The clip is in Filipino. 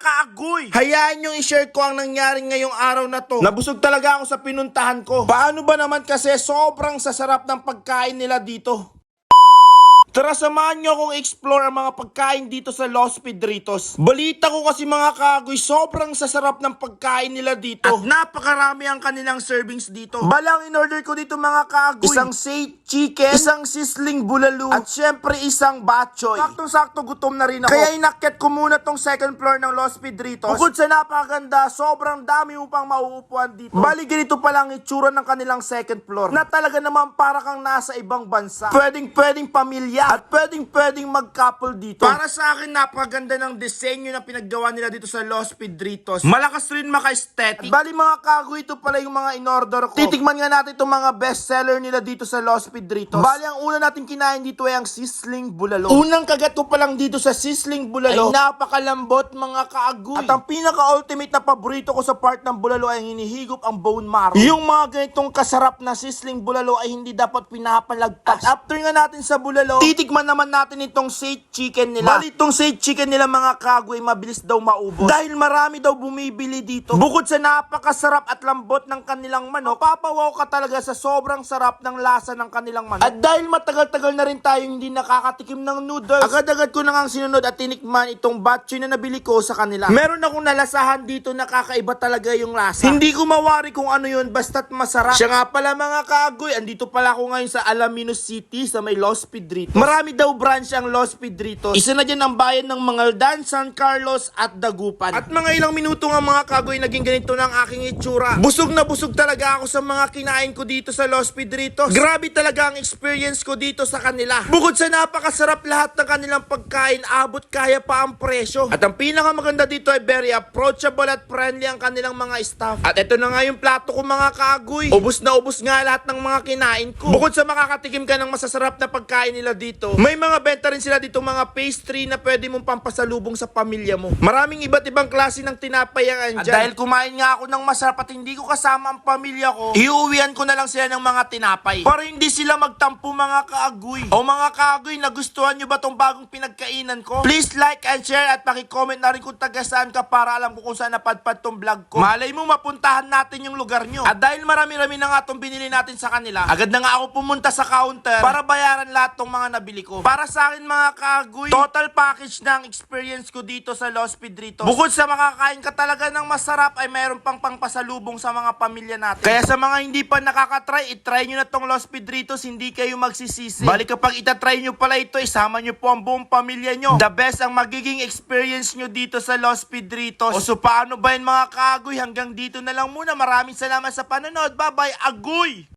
kaagoy! Hayaan nyo i-share ko ang nangyari ngayong araw na to. Nabusog talaga ako sa pinuntahan ko. Paano ba naman kasi sobrang sasarap ng pagkain nila dito? Tara samahan nyo akong explore ang mga pagkain dito sa Los Pedritos. Balita ko kasi mga kagoy, sobrang sasarap ng pagkain nila dito. At napakarami ang kanilang servings dito. Balang in order ko dito mga kagoy. Isang say chicken, isang sisling bulalo, at syempre isang batchoy. Saktong-sakto gutom na rin ako. Kaya inakyat ko muna tong second floor ng Los Pedritos. Bukod sa napakaganda, sobrang dami mo pang mauupuan dito. Bali ganito pa lang itsura ng kanilang second floor. Na talaga naman para kang nasa ibang bansa. Pwedeng pwedeng pamilya at pwedeng pwedeng mag-couple dito. Para sa akin napakaganda ng disenyo na pinaggawa nila dito sa Los Pedritos. Malakas rin maka-aesthetic. Bali mga kago ito pala yung mga in-order ko. Titikman nga natin itong mga bestseller nila dito sa Los Pedritos. Bali ang una natin kinain dito ay ang sisling bulalo. Unang kagat ko pa lang dito sa sisling bulalo ay napakalambot mga kaagoy. At ang pinaka-ultimate na paborito ko sa part ng bulalo ay hinihigop ang bone marrow. Yung mga ganitong kasarap na sisling bulalo ay hindi dapat pinapalagpas. At after nga natin sa bulalo, titikman naman natin itong sate chicken nila. Bali itong sate chicken nila mga kagoy mabilis daw maubos. Dahil marami daw bumibili dito. Bukod sa napakasarap at lambot ng kanilang manok, papawaw ka talaga sa sobrang sarap ng lasa ng kanilang manok. At dahil matagal-tagal na rin tayong hindi nakakatikim ng noodles, agad-agad ko na ngang sinunod at tinikman itong batchoy na nabili ko sa kanila. Meron akong nalasahan dito na kakaiba talaga yung lasa. Hindi ko mawari kung ano yun basta't masarap. Siya nga pala mga kagoy, andito pala ako ngayon sa Alaminos City sa may Los Pedritos. Marami daw branch ang Los Pedritos. Isa na dyan ang bayan ng Mangaldan, San Carlos at Dagupan. At mga ilang minuto nga mga kagoy, naging ganito na ang aking itsura. Busog na busog talaga ako sa mga kinain ko dito sa Los Pedritos. Grabe talaga ang experience ko dito sa kanila. Bukod sa napakasarap lahat ng kanilang pagkain, abot kaya pa ang presyo. At ang pinakamaganda dito ay very approachable at friendly ang kanilang mga staff. At ito na nga yung plato ko mga kagoy. Ubus na ubus nga lahat ng mga kinain ko. Bukod sa makakatikim ka ng masasarap na pagkain nila dito, may mga benta rin sila dito mga pastry na pwede mong pampasalubong sa pamilya mo. Maraming iba't ibang klase ng tinapay ang andyan. At dahil kumain nga ako ng masarap at hindi ko kasama ang pamilya ko, iuwian ko na lang sila ng mga tinapay. Para hindi sila magtampo mga kaagoy. O mga kaagoy, nagustuhan nyo ba tong bagong pinagkainan ko? Please like and share at pakicomment na rin kung taga saan ka para alam ko kung saan napadpad tong vlog ko. Malay mo mapuntahan natin yung lugar nyo. At dahil marami-rami na nga tong binili natin sa kanila, agad na nga ako pumunta sa counter para bayaran lahat tong mga nabili ko. Para sa akin mga kaagoy, total package ang experience ko dito sa Los Pedritos. Bukod sa makakain ka talaga ng masarap ay mayroon pang pangpasalubong sa mga pamilya natin. Kaya sa mga hindi pa nakakatry, itry nyo na tong Los Pedritos, hindi kayo magsisisi. Balik kapag itatry nyo pala ito, isama nyo po ang buong pamilya nyo. The best ang magiging experience nyo dito sa Los Pedritos. O so paano ba yun mga kagoy? Hanggang dito na lang muna. Maraming salamat sa panonood. Bye-bye. Agoy!